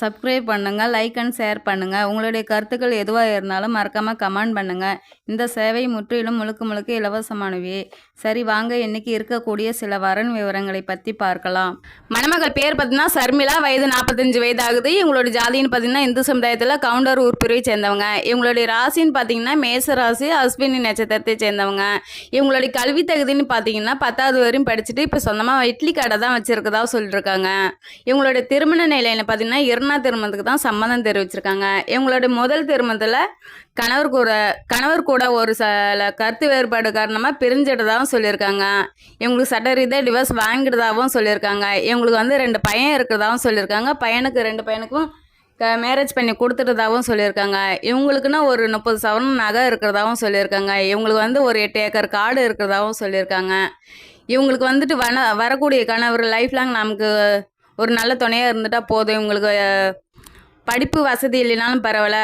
Subscribe பண்ணுங்கள் like and share பண்ணுங்கள் உங்களுடைய கருத்துக்கள் எதுவாக இருந்தாலும் மறக்காமல் கமெண்ட் பண்ணுங்கள் இந்த சேவை முற்றிலும் முழுக்க முழுக்க இலவசமானவே. சரி வாங்க இன்னைக்கு இருக்கக்கூடிய சில வரன் விவரங்களை பற்றி பார்க்கலாம். மணமகள் பேர் பார்த்தீங்கன்னா சர்மிளா. வயது நாற்பத்தஞ்சு வயது ஆகுது இவங்களோட ஜாதின்னு பார்த்தீங்கன்னா இந்து சமுதாயத்தில் கவுண்டர் உறுப்பினரை சேர்ந்தவங்க. இவங்களுடைய ராசின்னு பார்த்தீங்கன்னா மேச ராசி அஸ்வினி நட்சத்திரத்தை சேர்ந்தவங்க. இவங்களுடைய கல்வி தகுதின்னு பார்த்தீங்கன்னா பத்தாவது வரையும் படிச்சுட்டு இப்போ சொந்தமாக இட்லி கடை தான் வச்சுருக்கதா சொல்லியிருக்காங்க இவங்களுடைய திருமண நிலையில் பார்த்தீங்கன்னா திருநா திருமணத்துக்கு தான் சம்மதம் தெரிவிச்சிருக்காங்க. இவங்களுடைய முதல் திருமணத்தில் கணவர் கூட கணவர் கூட ஒரு சில கருத்து வேறுபாடு காரணமாக பிரிஞ்சிட்டதாகவும் சொல்லியிருக்காங்க. இவங்களுக்கு சட்ட ரீதியாக டிவோர்ஸ் வாங்கிட்டதாகவும் சொல்லியிருக்காங்க. இவங்களுக்கு வந்து ரெண்டு பையன் இருக்கிறதாகவும் சொல்லியிருக்காங்க. பையனுக்கு ரெண்டு பையனுக்கும் க மேரேஜ் பண்ணி கொடுத்துட்டதாகவும் சொல்லியிருக்காங்க. இவங்களுக்குன்னா ஒரு முப்பது சவரன் நகை இருக்கிறதாகவும் சொல்லியிருக்காங்க. இவங்களுக்கு வந்து ஒரு எட்டு ஏக்கர் காடு இருக்கிறதாகவும் சொல்லியிருக்காங்க. இவங்களுக்கு வந்துட்டு வன வரக்கூடிய கணவர் லைஃப் லாங் நமக்கு ஒரு நல்ல துணையாக இருந்துட்டால் போதும். இவங்களுக்கு படிப்பு வசதி இல்லைனாலும் பரவாயில்ல.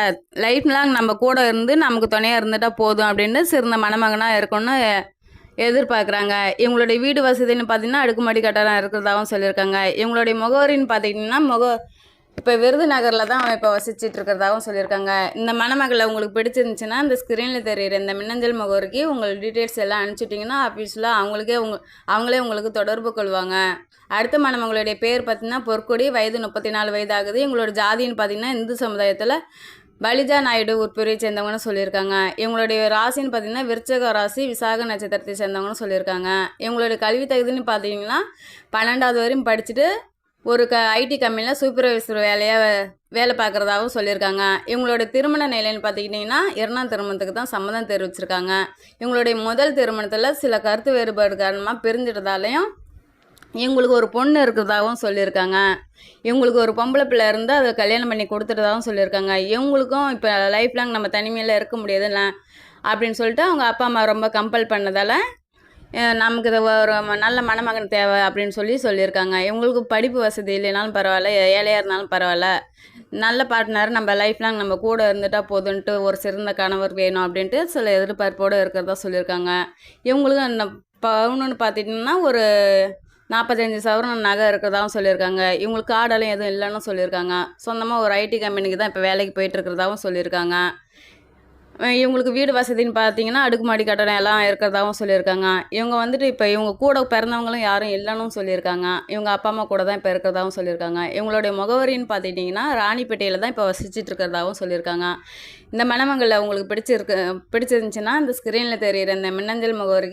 லைஃப் லாங் நம்ம கூட இருந்து நமக்கு துணையாக இருந்துட்டால் போதும் அப்படின்னு சிறந்த மணமகனாக இருக்கணும்னு எதிர்பார்க்குறாங்க. இவங்களுடைய வீடு வசதின்னு பார்த்தீங்கன்னா அடுக்குமாடி கட்டடம் இருக்கிறதாகவும் சொல்லியிருக்காங்க. இவங்களுடைய முகவரின்னு பார்த்தீங்கன்னா முக இப்போ விருதுநகரில் தான் அவன் இப்போ வசிச்சிட்டு இருக்கிறதாகவும் சொல்லியிருக்காங்க. இந்த மணமகளை உங்களுக்கு பிடிச்சிருந்துச்சுன்னா இந்த ஸ்க்ரீனில் தெரியுற இந்த மின்னஞ்சல் முகவரிக்கு உங்கள் டீட்டெயில்ஸ் எல்லாம் அனுப்பிச்சிட்டிங்கன்னா ஆஃபீஸில் அவங்களுக்கே உங்க அவங்களே உங்களுக்கு தொடர்பு கொள்வாங்க. அடுத்த மணமகளுடைய பேர் பார்த்தீங்கன்னா பொற்கொடி வயது முப்பத்தி நாலு வயது ஆகுது எங்களோட ஜாதின்னு பார்த்தீங்கன்னா இந்து சமுதாயத்தில் பலிஜா நாயுடு உட்பிரிவை சேர்ந்தவங்கன்னு சொல்லியிருக்காங்க. இவங்களுடைய ராசின்னு பார்த்தீங்கன்னா விருச்சக ராசி விசாக நட்சத்திரத்தை சேர்ந்தவங்கன்னு சொல்லியிருக்காங்க. இவங்களுடைய கல்வி தகுதின்னு பார்த்தீங்கன்னா பன்னெண்டாவது வரையும் படிச்சுட்டு ஒரு க ஐடி கம்பெனியில் சூப்பர்வைசர் வேலையாக வேலை பார்க்குறதாகவும் சொல்லியிருக்காங்க. இவங்களோட திருமண நிலைன்னு பார்த்துக்கிட்டிங்கன்னா இரண்டாம் திருமணத்துக்கு தான் சம்மதம் தெரிவிச்சிருக்காங்க. இவங்களுடைய முதல் திருமணத்தில் சில கருத்து வேறுபாடு காரணமாக பிரிஞ்சிட்டதாலையும் இவங்களுக்கு ஒரு பொண்ணு இருக்கிறதாகவும் சொல்லியிருக்காங்க. இவங்களுக்கு ஒரு பொம்பளை பிள்ளை இருந்து அதை கல்யாணம் பண்ணி கொடுத்துட்டதாகவும் சொல்லியிருக்காங்க. இவங்களுக்கும் இப்போ லைஃப் லாங் நம்ம தனிமையில் இருக்க முடியாதுல்ல அப்படின்னு சொல்லிட்டு அவங்க அப்பா அம்மா ரொம்ப கம்பல் பண்ணதால் நமக்கு இது ஒரு நல்ல மணமகன் தேவை அப்படின்னு சொல்லி சொல்லியிருக்காங்க. இவங்களுக்கு படிப்பு வசதி இல்லைனாலும் பரவாயில்ல ஏழையாக இருந்தாலும் பரவாயில்ல. நல்ல பார்ட்னர் நம்ம லைஃப் லாங் நம்ம கூட இருந்துட்டா போதுன்ட்டு ஒரு சிறந்த கணவர் வேணும் அப்படின்ட்டு சில எதிர்பார்ப்போடு இருக்கிறதா சொல்லியிருக்காங்க. இவங்களுக்கு அந்த பவுனுன்னு பார்த்திங்கன்னா ஒரு நாற்பத்தஞ்சு சவரம் நகை இருக்கிறதாவும் சொல்லியிருக்காங்க. இவங்களுக்கு காடெல்லாம் எதுவும் இல்லைன்னு சொல்லியிருக்காங்க. சொந்தமாக ஒரு ஐடி கம்பெனிக்கு தான் இப்போ வேலைக்கு போயிட்டு இருக்கிறதாவும் சொல்லியிருக்காங்க. இவங்களுக்கு வீடு வசதின்னு பார்த்தீங்கன்னா அடுக்குமாடி கட்டடம் எல்லாம் இருக்கிறதாகவும் சொல்லியிருக்காங்க. இவங்க வந்துட்டு இப்போ இவங்க கூட பிறந்தவங்களும் யாரும் இல்லைன்னு சொல்லியிருக்காங்க. இவங்க அப்பா அம்மா கூட தான் இப்போ இருக்கிறதாவும் சொல்லியிருக்காங்க. இவங்களுடைய முகவரின்னு பார்த்துட்டிங்கன்னா ராணிப்பேட்டையில் தான் இப்போ வசிச்சுட்டு இருக்கிறதாகவும் சொல்லியிருக்காங்க. இந்த மணமங்களில் உங்களுக்கு பிடிச்சிருக்கு பிடிச்சிருந்துச்சுன்னா இந்த ஸ்க்ரீனில் தெரியிற இந்த மின்னஞ்சல் முகவரிக்கு